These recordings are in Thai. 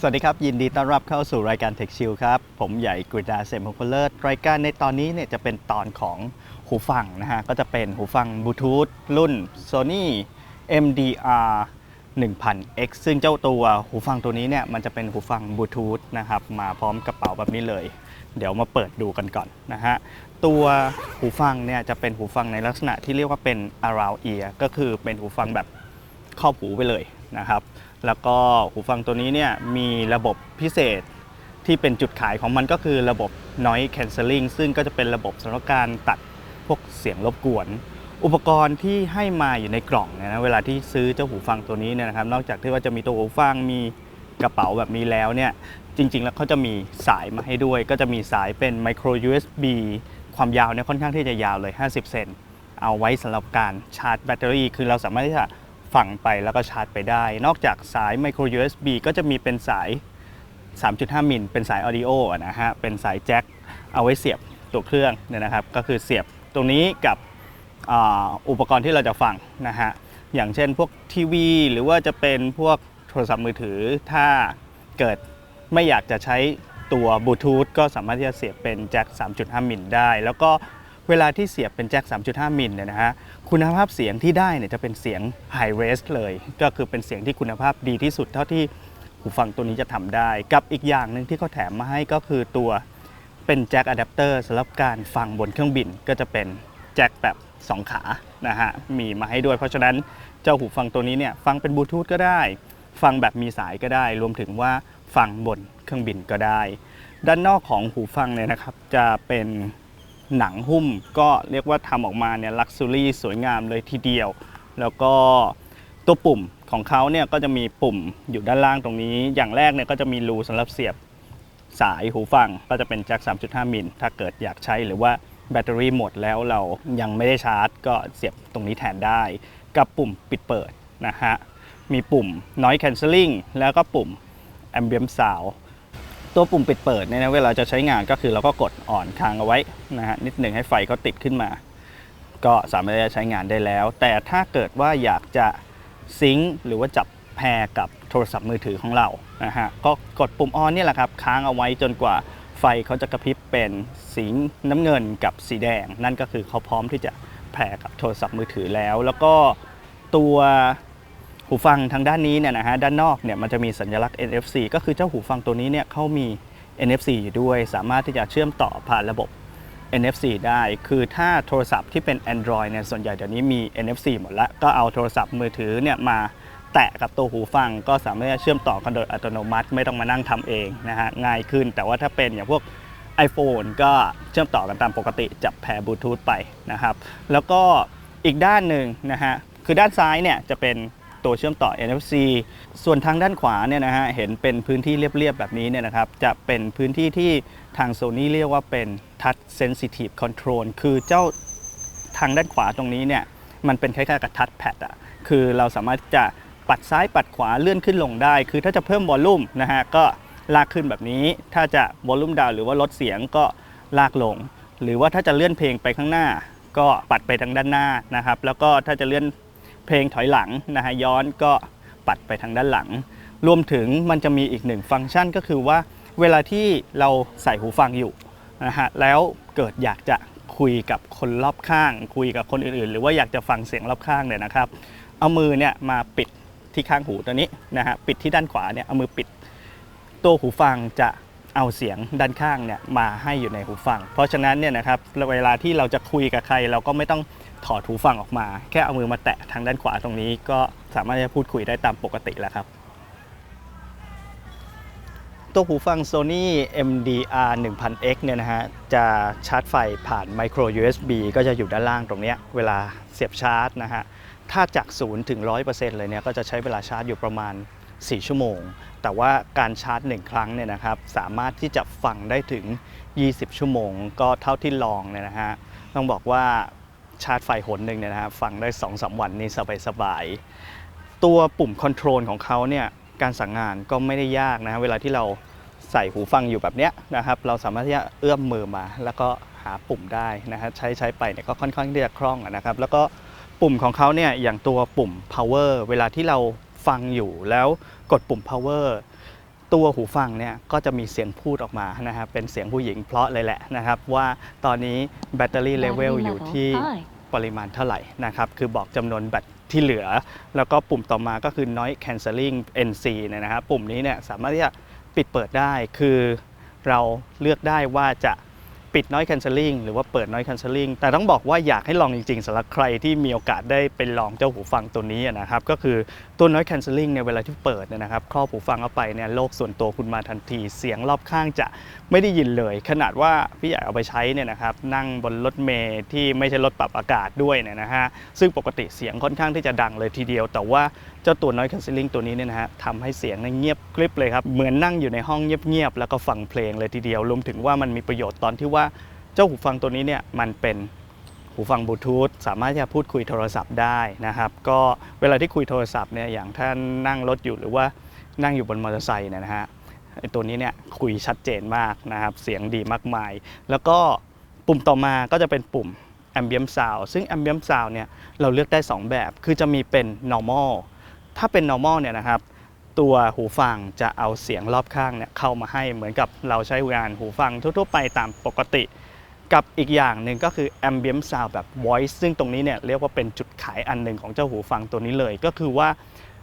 สวัสดีครับ ยินดีต้อนรับเข้าสู่รายการ Tech Chill ครับ ผมใหญ่กฤษดาเสมพงษ์เลิศรายการในตอนนี้เนี่ยจะเป็นตอนของหูฟังนะฮะ ก็จะเป็นหูฟังบลูทูธรุ่น Sony MDR 1000X ซึ่งเจ้าตัวหูฟังตัวนี้เนี่ยมันจะเป็นหูฟังบลูทูธนะครับ มาพร้อมกระเป๋าแบบนี้เลย เดี๋ยวมาเปิดดูกันก่อนนะฮะ ตัวหูฟังเนี่ยจะเป็นหูฟังในลักษณะที่เรียกว่าเป็น around ear ก็คือเป็นหูฟังแบบครอบหูไปเลยนะครับ แล้วก็หูฟังตัวนี้เนี่ยมีระบบพิเศษที่เป็นจุดขายของมันก็คือระบบ noise cancelling ซึ่งก็จะเป็นระบบสำหรับการตัดพวกเสียงรบกวน อุปกรณ์ที่ให้มาอยู่ในกล่องเนี่ยนะเวลาที่ซื้อเจ้าหูฟังตัวนี้เนี่ยนะครับ นอกจากที่ว่าจะมีตัวหูฟังมีกระเป๋าแบบนี้แล้วเนี่ยจริง ๆ แล้วเขาจะมีสายมาให้ด้วย ก็จะมีสายเป็น micro USB ความยาวเนี่ยค่อนข้างที่จะยาวเลย 50 เซนเอาไว้สำหรับการชาร์จแบตเตอรี่ คือเราสามารถที่จะ ฝังไปแล้วก็ชาร์จไปได้ นอกจากสาย micro USB ก็จะมีเป็นสาย 3.5 มิล เป็นสายออดิโอนะฮะ เป็นสายแจ็คเอาไว้เสียบตัวเครื่องเนี่ยนะครับ ก็คือเสียบตรงนี้กับออุปกรณ์ที่เราจะฟังนะฮะ อย่างเช่นพวกทีวี หรือว่าจะเป็นพวกโทรศัพท์มือถือ ถ้าเกิดไม่อยากจะใช้ตัวบลูทูธก็สามารถที่จะเสียบเป็นแจ็ค 3.5 มิลได้ แล้วก็เวลาที่เสียบเป็นแจ็ค 3.5 มิลเนี่ยนะฮะ คุณภาพเสียงที่ได้เนี่ยจะเป็นเสียง High Res เลย ก็คือเป็นเสียงที่คุณภาพดีที่สุดเท่าที่หูฟังตัวนี้จะทำได้ กับอีกอย่างหนึ่งที่เขาแถมมาให้ก็คือตัวเป็นแจ็คอะแดปเตอร์สำหรับการฟังบนเครื่องบินก็จะเป็นแจ็คแบบ 2 ขานะฮะมีมาให้ด้วยเพราะฉะนั้นเจ้าหูฟังตัวนี้เนี่ยฟังเป็นบลูทูธก็ได้ ฟังแบบมีสายก็ได้ รวมถึงว่าฟังบนเครื่องบินก็ได้ ด้านนอกของหูฟังเนี่ยนะครับจะเป็น หนังหุ้มก็เรียกว่าทำออกมาเนี่ยลักซ์รี่สวยงามเลยทีเดียว แล้วก็ตัวปุ่มของเขาเนี่ยก็จะมีปุ่มอยู่ด้านล่างตรงนี้ อย่างแรกเนี่ยก็จะมีรูสำหรับเสียบสายหูฟังก็จะเป็นแจ็ค3.5 มิลถ้าเกิดอยากใช้หรือว่าแบตเตอรี่หมดแล้วเรายังไม่ได้ชาร์จ ก็เสียบตรงนี้แทนได้ กับปุ่มปิดเปิดนะฮะ มีปุ่ม noise cancelling แล้วก็ปุ่ม ambient sound ตัวปุ่มปิดเปิดเนี่ยนะเวลาจะใช้งานก็คือเราก็กดอ่อนค้างเอาไว้นะฮะนิดหนึ่งให้ไฟเขาติดขึ้นมา ก็สามารถจะใช้งานได้แล้ว แต่ถ้าเกิดว่าอยากจะซิงค์หรือว่าจับแพรกับโทรศัพท์มือถือของเรานะฮะก็กดปุ่มออนนี่แหละครับค้างเอาไว้จนกว่าไฟเขาจะกระพริบเป็นสีน้ำเงินกับสีแดง นั่นก็คือเขาพร้อมที่จะแพรกับโทรศัพท์มือถือแล้ว แล้วก็ตัว หูฟังทางด้านนี้เนี่ยนะฮะด้านนอกเนี่ยมันจะมีสัญลักษณ์ NFC ก็คือเจ้าหูฟังตัวนี้เนี่ยเขามี NFC อยู่ด้วย สามารถที่จะเชื่อมต่อผ่านระบบ NFC ได้ คือถ้าโทรศัพท์ที่เป็น Android เนี่ยส่วนใหญ่เดี๋ยวนี้มี NFC หมดแล้วก็เอาโทรศัพท์มือถือเนี่ยมาแตะกับตัวหูฟัง ก็สามารถเชื่อมต่อกันโดยอัตโนมัติ ไม่ต้องมานั่งทำเองนะฮะง่ายขึ้น แต่ว่าถ้าเป็นอย่างพวก iPhone ก็เชื่อมต่อกันตามปกติจับแพร์บลูทูธไปนะครับ แล้วก็อีกด้านหนึ่งนะฮะคือด้านซ้ายเนี่ยจะเป็น ตัวเชื่อมต่อ NFC ส่วนทางด้านขวาเนี่ยนะฮะเห็นเป็นพื้นที่เรียบๆแบบนี้เนี่ยนะครับจะเป็นพื้นที่ที่ทาง Sony เรียกว่าเป็น Touch Sensitive Control คือเจ้าทางด้านขวาตรงนี้เนี่ยมันเป็นคล้ายๆกับ Touch Pad อะคือเราสามารถจะปัดซ้ายปัดขวาเลื่อนขึ้นลงได้ คือถ้าจะเพิ่มวอลลุ่มนะฮะก็ลากขึ้นแบบนี้ ถ้าจะวอลลุ่มดาวหรือว่าลดเสียงก็ลากลง หรือว่าถ้าจะเลื่อนเพลงไปข้างหน้า ก็ปัดไปทางด้านหน้านะครับ แล้วก็ถ้าจะเลื่อน เพลงถอยหลังนะฮะย้อนก็ปัดไปทางด้านหลัง รวมถึงมันจะมีอีกหนึ่งฟังก์ชันก็คือว่าเวลาที่เราใส่หูฟังอยู่นะฮะแล้วเกิดอยากจะคุยกับคนรอบข้าง คุยกับคนอื่นๆ หรือว่าอยากจะฟังเสียงรอบข้างเนี่ยนะครับ เอามือเนี่ยมาปิดที่ข้างหูตัวนี้นะฮะปิดที่ด้านขวาเนี่ยเอามือปิด ตัวหูฟังจะเอาเสียงด้านข้างเนี่ยมาให้อยู่ในหูฟัง เพราะฉะนั้นเนี่ยนะครับเวลาที่เราจะคุยกับใครเราก็ไม่ต้อง ถอดหูฟังออกมา แค่เอามือมาแตะทางด้านขวาตรงนี้ ก็สามารถจะพูดคุยได้ตามปกติแล้วครับตัวหูฟัง Sony MDR 1000X เนี่ยนะฮะ จะชาร์จไฟผ่าน micro USB ก็จะอยู่ด้านล่างตรงนี้ เวลาเสียบชาร์จนะฮะ ถ้าจาก 0 ถึง 100%เลยเนี่ย ก็จะใช้เวลาชาร์จอยู่ประมาณ 4 ชั่วโมง แต่ว่าการชาร์จ 1 ครั้งเนี่ยนะครับ สามารถที่จะฟังได้ถึง 20 ชั่วโมง ก็เท่าที่ลองเนี่ยนะฮะ ต้องบอกว่า ชาร์จไฟหนหนึ่งเนี่ยนะฮะฟังได้2-3วันนี่สบายๆตัวปุ่มคอนโทรลของเขาเนี่ยการสั่งงานก็ไม่ได้ยากนะฮะเวลาที่เราใส่หูฟังอยู่แบบเนี้ยนะครับเราสามารถที่จะเอื้อมมือมา แล้วก็หาปุ่มได้นะฮะใช้ใช้ไปเนี่ยก็ค่อนข้างที่จะคล่องนะครับ แล้วก็ปุ่มของเขาเนี่ยอย่างตัวปุ่ม power เวลาที่เราฟังอยู่แล้วกดปุ่ม power ตัวหูฟังเนี่ยก็จะมีเสียงพูดออกมานะครับเป็นเสียงผู้หญิงเพราะเลยแหละนะครับว่าตอนนี้แบตเตอรี่เลเวล Battery อยู่ level ที่ high ปริมาณเท่าไหร่นะครับคือบอกจำนวนแบตที่เหลือ แล้วก็ปุ่มต่อมาก็คือ noise cancelling NC เนี่ยนะครับปุ่มนี้เนี่ยสามารถที่จะปิดเปิดได้คือเราเลือกได้ว่าจะ ปิด noise cancelling หรือว่าเปิด noise cancelling แต่ต้องบอกว่าอยากให้ลองจริงๆสำหรับใครที่มีโอกาสได้ไปลองเจ้าหูฟังตัวนี้นะครับก็คือตัว noise cancelling เนี่ยเวลาที่เปิดเนี่ยนะครับครอบหูฟังเข้าไปเนี่ยโลกส่วนตัวคุณมาทันทีเสียงรอบข้างจะไม่ได้ยินเลย ขนาดว่าพี่ใหญ่เอาไปใช้เนี่ยนะครับนั่งบนรถเมล์ที่ไม่ใช่รถปรับอากาศด้วยเนี่ยนะฮะซึ่งปกติเสียงค่อนข้างที่จะดังเลยทีเดียว แต่ว่า เจ้าตัว noise cancelling ตัวนี้เนี่ยนะฮะทำให้เสียงเงียบกริบเลยครับ เหมือนนั่งอยู่ในห้องเงียบๆแล้วก็ฟังเพลงเลยทีเดียวรวมถึงว่ามันมีประโยชน์ตอนที่ว่าเจ้าหูฟังตัวนี้เนี่ยมันเป็นหูฟังบลูทูธสามารถที่จะพูดคุยโทรศัพท์ได้นะครับ ก็เวลาที่คุยโทรศัพท์เนี่ยอย่างท่านนั่งรถอยู่หรือว่านั่งอยู่บนมอเตอร์ไซค์เนี่ยนะฮะตัวนี้เนี่ยคุยชัดเจนมากนะครับ เสียงดีมากมาย แล้วก็ปุ่มต่อมาก็จะเป็นปุ่ม ambient sound ซึ่ง ambient sound เนี่ยเราเลือกได้ 2 แบบ คือจะมีเป็น normal ถ้าเป็น normal เนี่ยนะครับตัวหูฟังจะเอาเสียงรอบข้างเนี่ยเข้ามาให้เหมือนกับเราใช้งานหูฟังทั่วๆไปตามปกติ กับอีกอย่างหนึ่งก็คือ ambient sound แบบ voice ซึ่งตรงนี้เนี่ยเรียกว่าเป็นจุดขายอันหนึ่งของเจ้าหูฟังตัวนี้เลย ก็คือว่า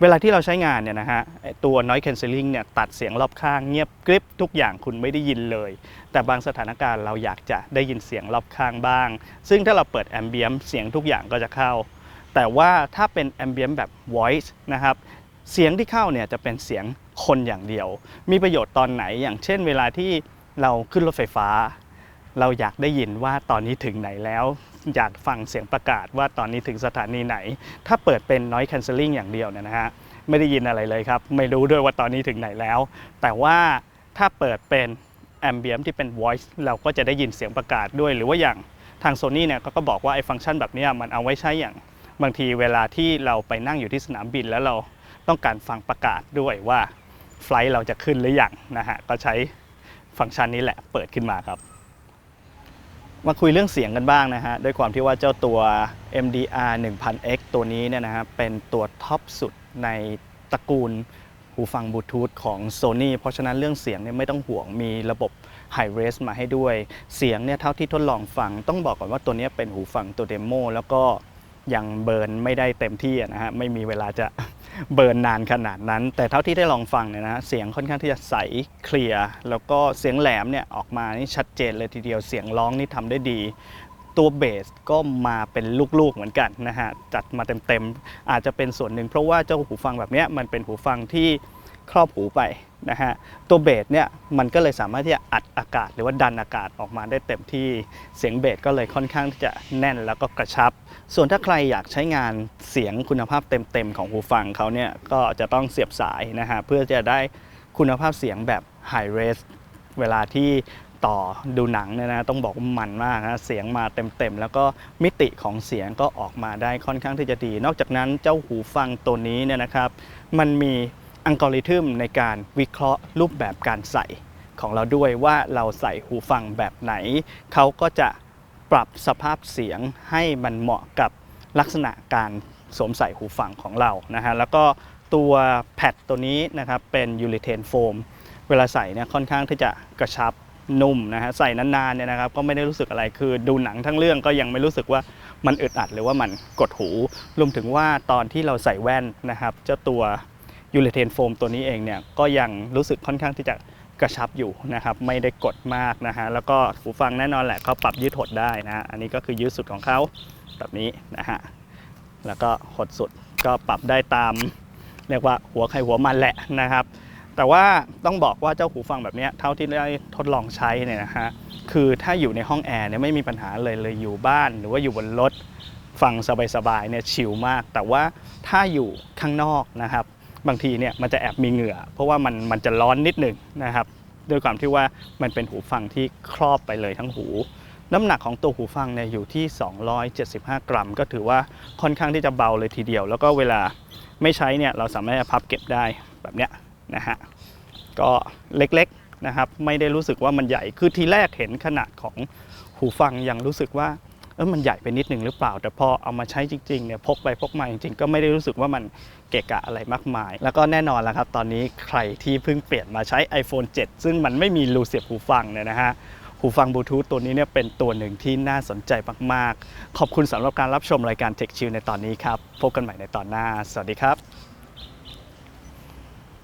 เวลาที่เราใช้งานเนี่ยนะฮะตัว noise cancelling เนี่ยตัดเสียงรอบข้างเงียบกริบทุกอย่างคุณไม่ได้ยินเลย แต่บางสถานการณ์เราอยากจะได้ยินเสียงรอบข้างบ้าง ซึ่งถ้าเราเปิด ambient เสียงทุกอย่างก็จะเข้า แต่ว่าถ้าเป็น ambient แบบ voice นะครับเสียงที่เข้าเนี่ยจะเป็นเสียงคนอย่างเดียว มีประโยชน์ตอนไหนอย่างเช่น เวลาที่เราขึ้นรถไฟฟ้า เราอยากได้ยินว่าตอนนี้ถึงไหนแล้ว อยากฟังเสียงประกาศว่าตอนนี้ถึงสถานีไหน ถ้าเปิดเป็น noise cancelling อย่างเดียวเนี่ยนะฮะไม่ได้ยินอะไรเลยครับ ไม่รู้ด้วยว่าตอนนี้ถึงไหนแล้ว แต่ว่าถ้าเปิดเป็น ambient ที่เป็น voice เราก็จะได้ยินเสียงประกาศด้วย หรือว่าอย่างทาง Sony เนี่ยก็บอกว่าไอ้ฟังก์ชันแบบนี้มันเอาไว้ใช้อย่าง บางทีเวลาที่เราไปนั่งอยู่ที่สนามบินแล้วเราต้องการฟังประกาศด้วยว่าไฟล์เราจะขึ้นหรือยังนะฮะก็ใช้ฟังก์ชันนี้แหละเปิดขึ้นมาครับ มาคุยเรื่องเสียงกันบ้างนะฮะด้วยความที่ว่าเจ้าตัว MDR 1000X ตัวนี้เนี่ยนะฮะเป็นตัวท็อปสุดในตระกูลหูฟังบลูทูธของ Sony เพราะฉะนั้นเรื่องเสียงเนี่ยไม่ต้องห่วงมีระบบ High Res มาให้ด้วย เสียงเนี่ยเท่าที่ทดลองฟัง ต้องบอกก่อนว่าตัวนี้เป็นหูฟังตัวเดโมแล้วก็ ยังเบิร์นไม่ได้เต็มที่นะฮะไม่มีเวลาจะเบิร์นนานขนาดนั้น แต่เท่าที่ได้ลองฟังเนี่ยนะเสียงค่อนข้างที่จะใสเคลียร์แล้วก็เสียงแหลมเนี่ยออกมานี่ชัดเจนเลยทีเดียวเสียงร้องนี่ทำได้ดี ตัวเบสก็มาเป็นลูกๆเหมือนกันนะฮะจัดมาเต็มๆอาจจะเป็นส่วนหนึ่งเพราะว่าเจ้าหูฟังแบบเนี้ยมันเป็นหูฟังที่ครอบหูไป นะฮะตัวเบสเนี่ยมันก็เลยสามารถที่จะอัดอากาศ หรือว่าดันอากาศออกมาได้เต็มที่เสียงเบสก็เลยค่อนข้างที่จะแน่นแล้วก็กระชับ ส่วนถ้าใครอยากใช้งานเสียงคุณภาพเต็มๆของหูฟังเขาเนี่ยก็จะต้องเสียบสายนะฮะเพื่อจะได้คุณภาพเสียงแบบ High Res เวลาที่ต่อดูหนังเนี่ยนะต้องบอกว่ามันมากนะเสียงมาเต็มๆ แล้วก็มิติของเสียงก็ออกมาได้ค่อนข้างที่จะดี นอกจากนั้นเจ้าหูฟังตัวนี้เนี่ยนะครับ มันมี อัลกอริทึมในการวิเคราะห์รูปแบบการใส่ของเราด้วยว่าเราใส่หูฟังแบบไหน เขาก็จะปรับสภาพเสียงให้มันเหมาะกับลักษณะการสวมใส่หูฟังของเรานะฮะแล้วก็ตัวแพดตัวนี้นะครับเป็นยูริเทนโฟมเวลาใส่เนี่ยค่อนข้างที่จะกระชับนุ่มนะฮะใส่นานๆเนี่ยนะครับก็ไม่ได้รู้สึกอะไรคือดูหนังทั้งเรื่องก็ยังไม่รู้สึกว่ามันอึดอัดหรือว่ามันกดหู รวมถึงว่าตอนที่เราใส่แว่นนะครับเจ้าตัว ยูริเทนโฟมตัวนี้เองเนี่ยก็ยังรู้สึกค่อนข้างที่จะกระชับอยู่นะครับไม่ได้กดมากนะฮะแล้วก็หูฟังแน่นอนแหละเขาปรับยืดหดได้นะฮะอันนี้ก็คือยืดสุดของเขาแบบนี้นะฮะแล้วก็หดสุดก็ปรับได้ตาม เรียกว่าหัวใครหัวมันแหละนะครับ แต่ว่าต้องบอกว่าเจ้าหูฟังแบบนี้เท่าที่ได้ทดลองใช้เนี่ยนะฮะคือถ้าอยู่ในห้องแอร์เนี่ยไม่มีปัญหาเลยเลยอยู่บ้าน หรือว่าอยู่บนรถฟังสบายๆเนี่ยชิลมาก แต่ว่าถ้าอยู่ข้างนอกนะครับ บางทีเนี่ยมันจะแอบมีเหงื่อ เพราะว่ามันมันจะร้อนนิดหนึ่งนะครับด้วยความที่ว่ามันเป็นหูฟังที่ครอบไปเลยทั้งหู น้ำหนักของตัวหูฟังเนี่ยอยู่ที่ 275 กรัม ก็ถือว่าค่อนข้างที่จะเบาเลยทีเดียว แล้วก็เวลาไม่ใช้เนี่ยเราสามารถพับเก็บได้แบบเนี้ยนะฮะก็เล็กๆนะครับไม่ได้รู้สึกว่ามันใหญ่คือทีแรกเห็นขนาดของหูฟังยังรู้สึกว่า เออมันใหญ่ไปนิดนึงหรือเปล่า แต่พอเอามาใช้จริงๆเนี่ยพกไปพกมาจริงๆ ก็ไม่ได้รู้สึกว่ามันเกะกะอะไรมากมาย แล้วก็แน่นอนแล้วครับ ตอนนี้ใครที่เพิ่งเปลี่ยนมาใช้ iPhone 7 ซึ่งมันไม่มีรูเสียบหูฟังเนี่ยนะฮะหูฟังบลูทูธตัวนี้เนี่ยเป็นตัวหนึ่งที่น่าสนใจมากๆ ขอบคุณสำหรับการรับชมรายการ Tech Chill ในตอนนี้ครับ พบกันใหม่ในตอนหน้า สวัสดีครับ